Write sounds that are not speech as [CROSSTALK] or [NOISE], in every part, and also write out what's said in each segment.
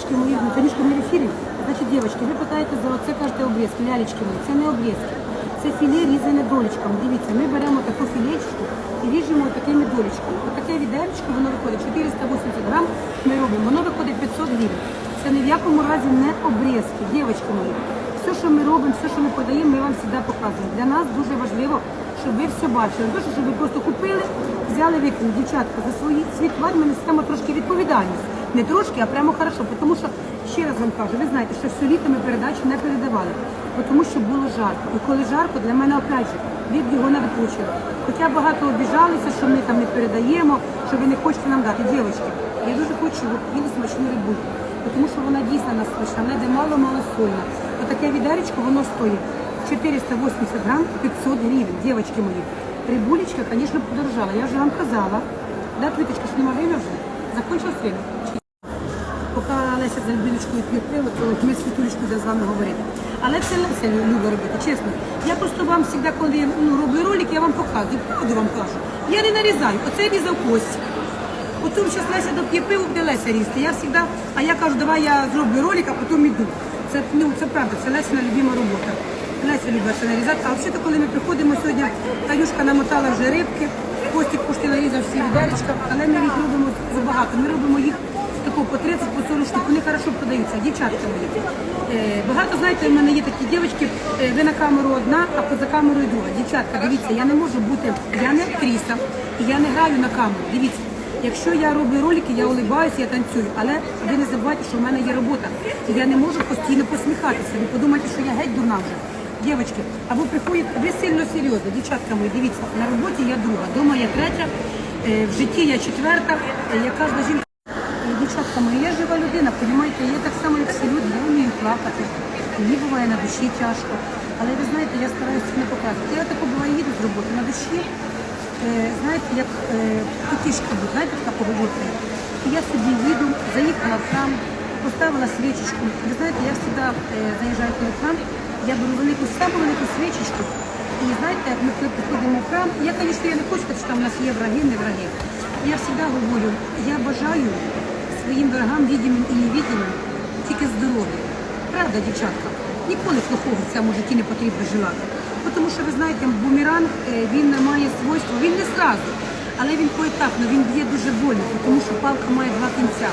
Лялечки мої, Танюшка, в ефірі. Значить, дівчатки, ви питаєте за оце, кажете, обрізки, лялечки мої. Це не обрізки. Це філе різане долечками. Дивіться, ми беремо таку філечку і ріжемо такими долечками. Отаке відеречко, воно виходить 480 грам, ми робимо, воно виходить 500 гривень. Це ні в якому разі не обрізки, дівчатки мої. Все, що ми робимо, все, що ми подаємо, ми вам завжди показуємо. Для нас дуже важливо, щоб ви все бачили. Не те, щоб ви просто купили, взяли, викинули. Дівчатка, за свої товар ми несемо трошки відповідальність. Не трошки, а прямо хорошо. Тому що, ще раз вам кажу, ви знаєте, що все літо ми передачу не передавали, тому що було жарко. І коли жарко, для мене опять же, від його не відпочили. Хоча багато обіжалися, що ми там не передаємо, що ви не хочете нам дати. Дівчатки, я дуже хочу, щоб смачну рибульку, тому що вона дійсно нас смачна, вона йде мало-мало сольна. Отаке відеречко, воно стоїть 480 грам 500 гривень, дівчатки мої. Рибулечка, звісно, подорожала. Я вже вам казала. Да, Квіточка, що нема вже? Закончилось время? Поки Леся за п'є пиво, то ми з Світулечкою буде з вами говорити. Але це Леся любить робити, чесно. Я просто вам завжди, коли ну, роблю ролик, я вам показую, правду вам кажу. Я не нарізаю, оце різав кость. Потім зараз Леся доп'є пиво, буде Леся різти. Я завжди, а я кажу, давай я зроблю ролик, а потім іду. Це, ну, це правда, це Лесина любима робота. Леся любить це нарізати. А взагалі, коли ми приходимо сьогодні, Танюшка намотала вже рибки, Костік пошти нарізав всі відеречка, але ми їх робимо забагато. Ми робимо їх тако по 30, по 40 штук, вони хорошо продаються, дівчатка мої. Е, багато, знаєте, в мене є такі дівчатки, е, ви на камеру одна, а поза камерою друга. Дівчатка, дивіться, я не можу бути, я не актриса, і я не граю на камеру. Дивіться, якщо я роблю ролики, я улибаюся, я танцюю, але ви не забувайте, що в мене є робота. І я не можу постійно посміхатися. Ви подумайте, що я геть дурна вже. Дівчатки, або приходять, ви сильно серйозно, дівчатка мої, дивіться, на роботі я друга, вдома я третя, е, в житті я четверта, е, я кожна жінка. Дівчатка я жива людина, розумієте, я так само, як всі люди, я вмію плакати. Мені буває на душі тяжко. Але ви знаєте, я стараюся не показувати. Я тако буває їду з роботи на душі, е, знаєте, як е, потішка буде, знаєте, така поговорка. І я собі їду, заїхала в храм, поставила свічечку. Ви знаєте, я завжди е, заїжджаю в храм, я беру велику, саму велику свічечку. І знаєте, як ми приходимо в храм, я, звісно, я не хочу що там у нас є враги, не враги. Я завжди говорю, я бажаю своїм ворогам, відімим і невідімим, тільки здоров'я. Правда, дівчатка? Ніколи плохого в цьому житті не потрібно желати. Тому що ви знаєте, бумеранг е, він має свойство, він не зразу, але він поетапно, він б'є дуже больно, тому що палка має два кінця.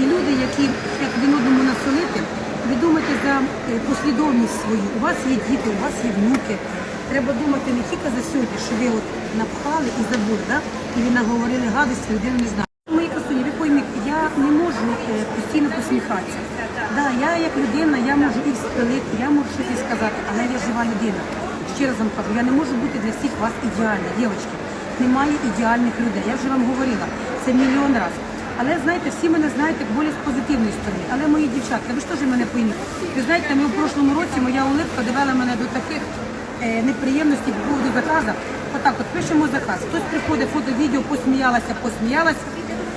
І люди, які як один одному насолити, ви думаєте за е, послідовність свою. У вас є діти, у вас є внуки. Треба думати не тільки за сьогодні, що ви от напхали і забули, да? і ви наговорили гадості, людину не знає. Мої красуні, ви пойміть, я не можу е, постійно посміхатися. Да, я як людина, я можу і вспилити, я можу щось сказати, але я жива людина. Ще раз вам кажу, я не можу бути для всіх вас ідеальна, дівчатки. Немає ідеальних людей. Я вже вам говорила це мільйон разів. Але знаєте, всі мене знають як більш з позитивної сторони. Але мої дівчатка, ви ж теж мене пойміть. Ви знаєте, ми в прошлому році моя улипка довела мене до таких е, неприємностей по поводу заказу. Отак от пишемо заказ. Хтось приходить, фото, відео, посміялася, посміялась.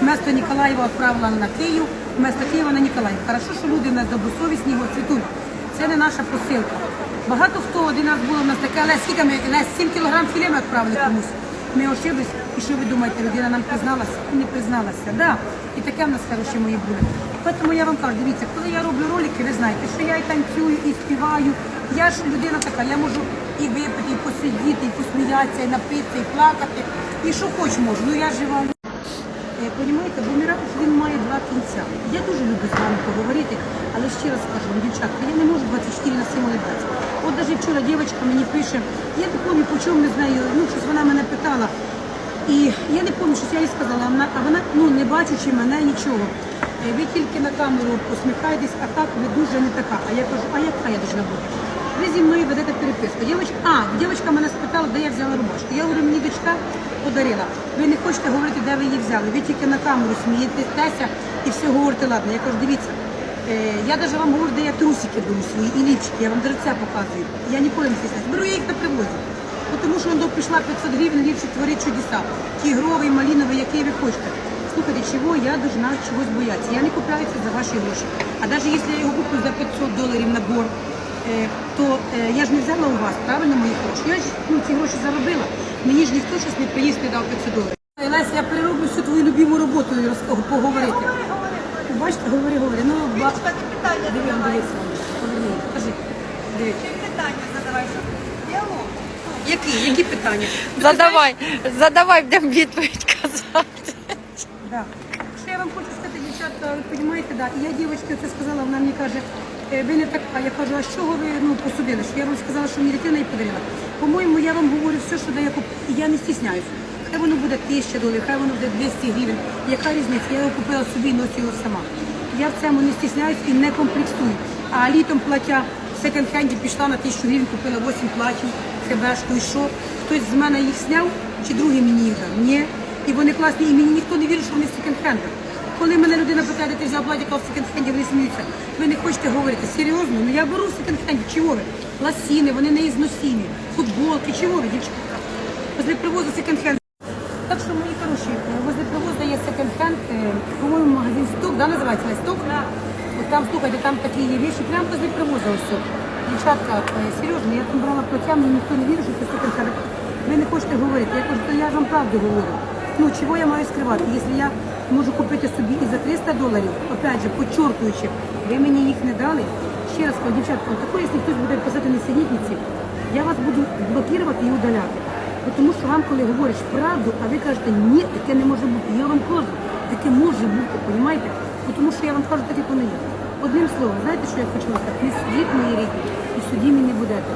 Вместо Ніколаєва відправила на Київ, вместо Києва на Ніколаїв. Хорошо, що люди в нас добросовісні, його цвітуть. Це не наша посилка. Багато хто один раз було в нас таке, але скільки ми але 7 кілограм філе ми відправили комусь. Ми ошиблись, і що ви думаєте, людина нам призналася і не призналася. Да. І таке в нас хороші мої були. Тому я вам кажу, дивіться, коли я роблю ролики, ви знаєте, що я і танцюю, і співаю. Я ж людина така, я можу і випити, і посидіти, і посміятися, і напитися, і плакати. І що хоч можу. Ну я жива. Е, Понімаєте, бумеранг він має два кінця. Я дуже люблю з вами поговорити, але ще раз кажу вам, дівчатка, я не можу 24 на 7 улыбатися. От навіть вчора дівчинка мені пише, я не пам'ятаю, по чому не знаю, ну щось вона мене питала. І я не пам'ятаю, що я їй сказала, а вона, ну не бачучи мене нічого. Е, Ви тільки на камеру посміхаєтесь, а так ви дуже не така. А я кажу, а яка я должна бути? Ви зі мною ведете переписку. Дівчинка, а, дівчинка мене спитала, де я взяла рубашку. Я говорю, мені дочка подарила. Ви не хочете говорити, де ви її взяли. Ви тільки на камеру смієтеся і все говорите, ладно. Я кажу, дивіться, е, я навіть вам говорю, де я трусики беру свої і ліпчики, я вам даже це показую. Я ніколи не стісняюсь. Беру я їх на привозі. Тому що воно прийшла 500 гривень, ліпчик творить чудеса. Тігровий, маліновий, який ви хочете. Слухайте, чого я должна чогось боятися? Я не купляю це за ваші гроші. А навіть якщо я його куплю за 500 доларів набор, е, то е, я ж не взяла у вас, правильно, мої гроші? Я ж ну, ці гроші заробила. Мені ж ніхто щось не приїзд не дав 500 доларів. Леся, я перероблю всю твою любиму роботу і розкажу, поговорити. бачите, говори, говори. Ну, ба... Ти питання задавай. Кажи. Дивись. Ти питання задавай, діалог. Які? Які питання? Задавай, задавай, будемо відповідь казати. Да. Що я вам хочу сказати, дівчатка, ви розумієте, да. І я дівчинці це сказала, вона мені каже, «Е, ви не така. Я кажу, а з чого ви ну, посудили? Що я вам сказала, що мені дитина і подарила. По-моєму, я вам говорю все, що дає куп... І я не стісняюсь. Хай воно буде 1000 доларів, хай воно буде 200 гривень. Яка різниця? Я його купила собі і його сама. Я в цьому не стісняюсь і не комплексую. А літом плаття в секонд-хенді пішла на 1000 гривень, купила 8 платів, хебешку і що? Хтось з мене їх зняв, чи другий мені їх дав? Ні. І вони класні, і мені ніхто не вірить, що вони секонд-хендах. Коли мене людина питає, де ти взяв плаття, в секонд-хенді, вони сміються. Ви не хочете говорити серйозно? Ну я беру в секонд-хенді, чого ви? Ласіни, вони не ізносімі, футболки, чого ви, дівчатка? Возле привозу секонд-хенд. Так що, мої хороші, е, возле привозу є секонд-хенд, е, по-моєму, магазин «Сток», да, називається «Сток»? От там, слухайте, там такі є речі, прямо возле привозу все. Дівчатка, е, серйозно, я там брала плаття, мені ніхто не вірить, що це секонд-хенд. Ви не хочете говорити. Я кажу, то я ж вам правду говорю. Ну, чого я маю скривати? Якщо я можу купити собі і за 300 доларів, опять же, подчеркуючи, ви мені їх не дали. Ще раз кажу, дівчатка, от такое, якщо хтось буде писати на сидітниці, я вас буду блокувати і удаляти. Тому що вам, коли говориш правду, а ви кажете, ні, таке не може бути. Я вам кажу, таке може бути, розумієте? Тому що я вам кажу, так як воно є. Одним словом, знаєте, що я хочу сказати? Не судіть мої рідні, і в суді мені будете.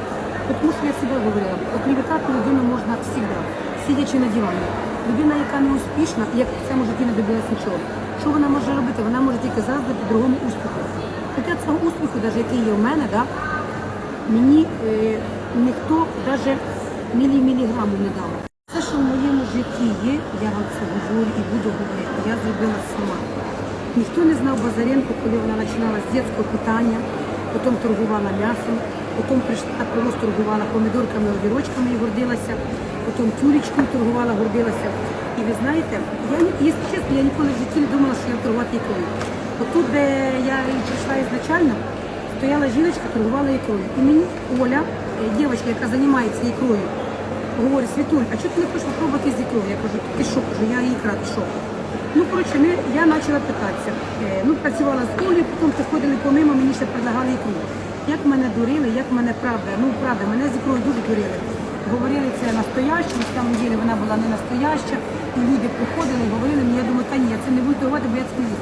Тому що я себе говорила, оклеветати людину можна завжди, сидячи на дивані. Людина, яка не успішна, як в цьому житті не добилась нічого. Що вона може робити? Вона може тільки заздрити другому успіху. Хоча цього успіху, навіть який є в мене, да, мені е, ніхто навіть мілі міліграму не дав. Все, що в моєму житті є, я вам це говорю і буду говорити. Я зробила сама. Ніхто не знав Базаренко, коли вона починала з дитячого питання, потім торгувала м'ясом, потім прийшла привоз, торгувала помідорками, огірочками і гордилася, потім тюлечкою торгувала, гордилася. І ви знаєте, я, якщо чесно, я ніколи в житті не думала, що я торгувати ікрою. Отут, де я прийшла ізначально, стояла жіночка, торгувала ікрою. І мені Оля, е, дівчинка, яка займається ікрою, говорить, Світуль, а чого ти не хочеш спробувати з ікрою? Я кажу, ти що, кажу, я ікра, ти що? Ну, коротше, ми, я почала питатися. Е, ну, працювала з Олею, потім приходили помимо, мені ще предлагали ікру. Як мене дурили, як мене правда, ну правда, мене з ікрою дуже дурили. Говорили, це настояще, на самом деле вона була не настояща. І люди приходили і говорили мені, я думаю, та ні, я це не буду торгувати, бо я це не.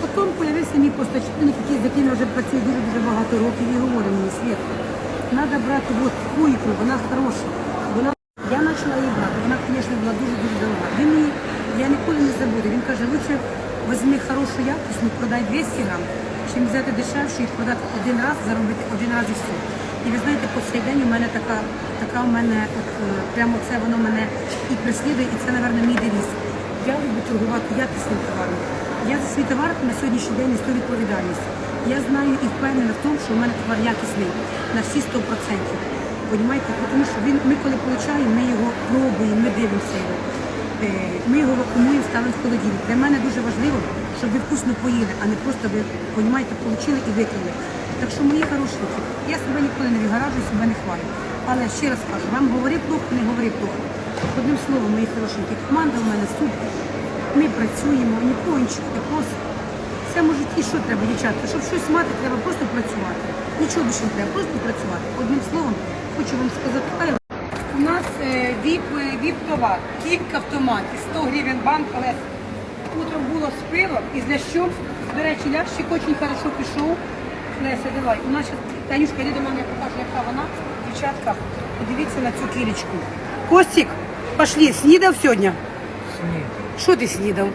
Потім з'явився мій постачальник, який з яким я вже працюю дуже-дуже багато років, і говорить мені, Світ, треба брати от таку ікру, вона хороша. Вона... Я почала її брати, вона, звісно, була дуже-дуже дорога. Він мені, я ніколи не забуду, він каже, лучше візьми хорошу якісну, продай 200 грам, чим взяти дешевшу і продати один раз, заробити один раз і все. І ви знаєте, по цей день у мене така, така у мене, от, е, прямо це воно мене і преслідує, і це, мабуть, мій девіз. Я люблю торгувати якісним товаром. Я за свій товар на сьогоднішній день несу відповідальність. Я знаю і впевнена в тому, що у мене товар якісний на всі 100%. Понімаєте? Тому що він, ми коли получаємо, ми його пробуємо, ми дивимося його. Е, Ми його вакуумуємо, ставимо в холодильник. Для мене дуже важливо, щоб ви вкусно поїли, а не просто ви, понімаєте, отримали і викинули. Так що мої хорошенькі, я себе ніколи не вигаражую, себе не хвалю. Але ще раз кажу, вам говори плохо, не говори плохо. Одним словом, мої хорошенькі, команда у мене супер. Ми працюємо, нікого нічого не просимо. В цьому житті що треба, дівчатка? Щоб щось мати, треба просто працювати. Нічого більше не треба, просто працювати. Одним словом, хочу вам сказати, у нас е, віп, е, віп товар, кік в автоматі, 100 гривень банк, але утром було з пивом і з лящом. До речі, лящик дуже хорошо пішов. Леся, давай. У нас щас- Танюшка, йди до мене, я покажу, яка вона. Дівчатка, подивіться на цю кілечку. Костік, пошли, снідав сьогодні? Снідав. Що ти снідав?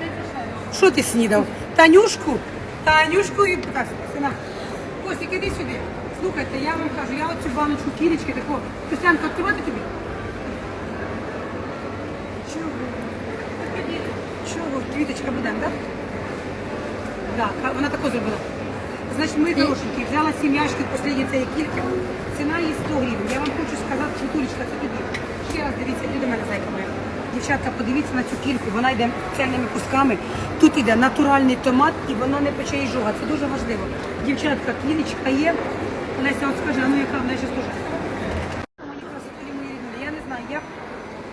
Що ти снідав? Танюшку? Танюшку і так, сина. Костік, іди сюди. Слухайте, я вам кажу, я оцю баночку кілечки таку. Костянка, відкривати тобі? Чого? Чого? Квіточка будемо, так? Да? Так, вона тако зробила. Значить, ми хорошенькі, взяла сім'яшки, останні цієї кільки. Ціна її 100 гривень. Я вам хочу сказати, Світулечка, це тобі. Ще раз дивіться, йди до мене зайка моя. Дівчатка, подивіться на цю кільку, вона йде цельними кусками. Тут йде натуральний томат і воно не пече і. Це дуже важливо. Дівчатка, кілечка є. Леся, от скажи, а ну яка вона красотулі, мої ріднулі, я не знаю, я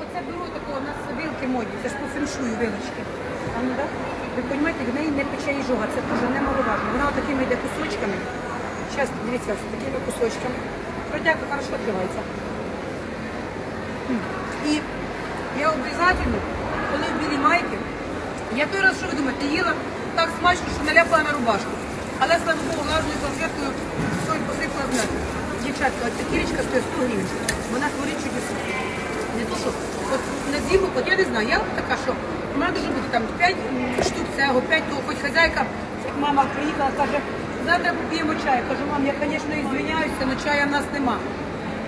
оце беру такого, у нас вилки модні, це ж по феншую вилочки. А ну так? Ви розумієте, в неї не пече і це дуже немаловажно. Вона такими йде кусочками. Зараз дивіться, такими кусочками. Протяга хорошо відкривається. І я обов'язково, коли в білій майці, я той раз, що ви думаєте, їла так смачно, що наляпала на рубашку. Але слава Богу, влажною салфеткою соль посипала в мене. Дівчатка, ця кірочка стоїть 100 гривень. Вона творить чудеса. Не то, що от на зиму, от я не знаю, я така, що у мене дуже бути там 5 штук цього, 5 того, хоч хазяйка, як мама приїхала, каже, завтра поп'ємо чай. Я кажу, мам, я, звісно, і звиняюся, але чаю в нас нема.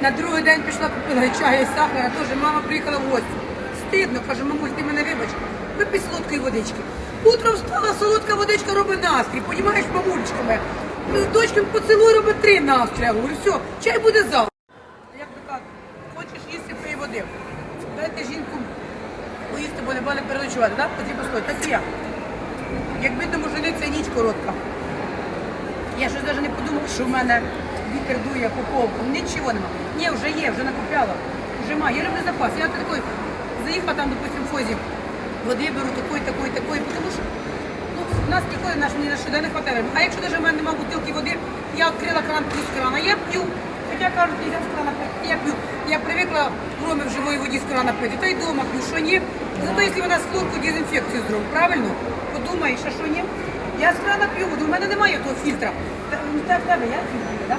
На другий день пішла купила чаю і сахара, теж мама приїхала в гості. Стидно, каже, мамуль, ти мене вибач, випий солодкої водички. Утром встала, солодка водичка робить настрій, понімаєш, мамулечка моя. Ну, дочки поцілуй робить три настрій. Я говорю, все, чай буде завтра. Як би так, хочеш їсти, пий води. Дайте жінку поїсти, бо не буде переночувати, так? Потрібно стоїть. Так і я. Якби тому жениться ніч коротка. Я щось навіть не подумала, що в мене вітер дує по полку. Нічого нема. Ні, вже є, вже накупляла. Вже маю. Я роблю запас. Я такой заїхала там, допустим, фозі, води беру такої, такої, такої, тому що ну, в нас ніколи наш ні на що не хватає. А якщо навіть в мене немає бутилки води, я відкрила кран п'ю з крана, я п'ю. Хоча кажуть, нельзя з крана пити, я п'ю. Я привикла кроме в живої воді з крана пити, та й вдома п'ю, що ні. Зато якщо вона з хлорку дезінфекцію зробить, правильно? Подумаєш, а що ні? Я з крана п'ю воду, у мене немає того фільтра. Та в тебе я фільтр, так?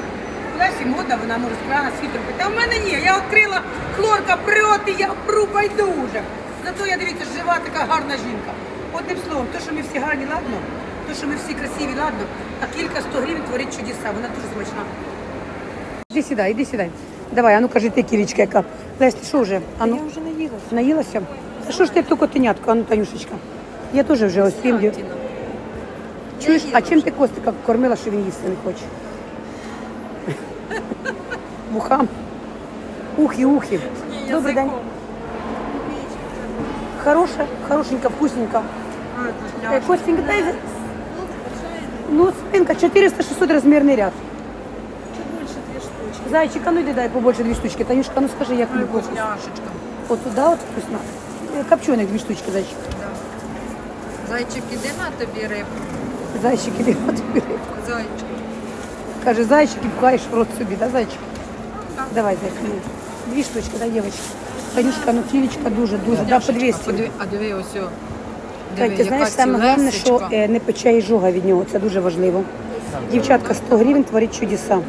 Кудась і модна, вона може з крана з фільтром пити. А в мене ні, я відкрила хлорка, прьоти, я пру, байдуже. Зато я дивіться, жива така гарна жінка. Одним словом, то, що ми всі гарні, ладно, то, що ми всі красиві, ладно, а кілька сто гривень творить чудеса, вона дуже смачна. Іди сідай, іди сідай. Давай, а ну кажи ти, кілічка яка. Лесь, ти що вже? А ну? Я вже наїлася. Наїлася? А що ж ти ту котенятку, а ну, Танюшечка? Я теж вже ось їм. Чуєш, а чим ти Костика кормила, що він їсти не хоче? [LAUGHS] Вухам. Ухи, ухи. Добрий день. Хороша, хорошенька, вкусненька. Э, Костенька, дай... за- Ну, спинка, 400-600 размерный ряд. Зайчик, а ну йди дай побольше дві штучки. Танюшка, ну скажи, як тобі хочеш? Няшечка. От туди от вкусно. Е, Копчених дві штучки, зайчик. Зайчик, іди на тобі рибку. Зайчик, іди от бери. Зайчик. Каже, зайчик і пхаєш в рот собі, да, зайчик? Давай, зайчик. ну. Дві штучки, да, дівчатки. Танюшка, ну тілечка дуже, дуже, да, по 200. А диви ось. о. Та, Диви, ти знаєш, саме головне, що цілесечка. е, не пече і жога від нього, це дуже важливо. Дівчатка, 100 гривень творить чудеса.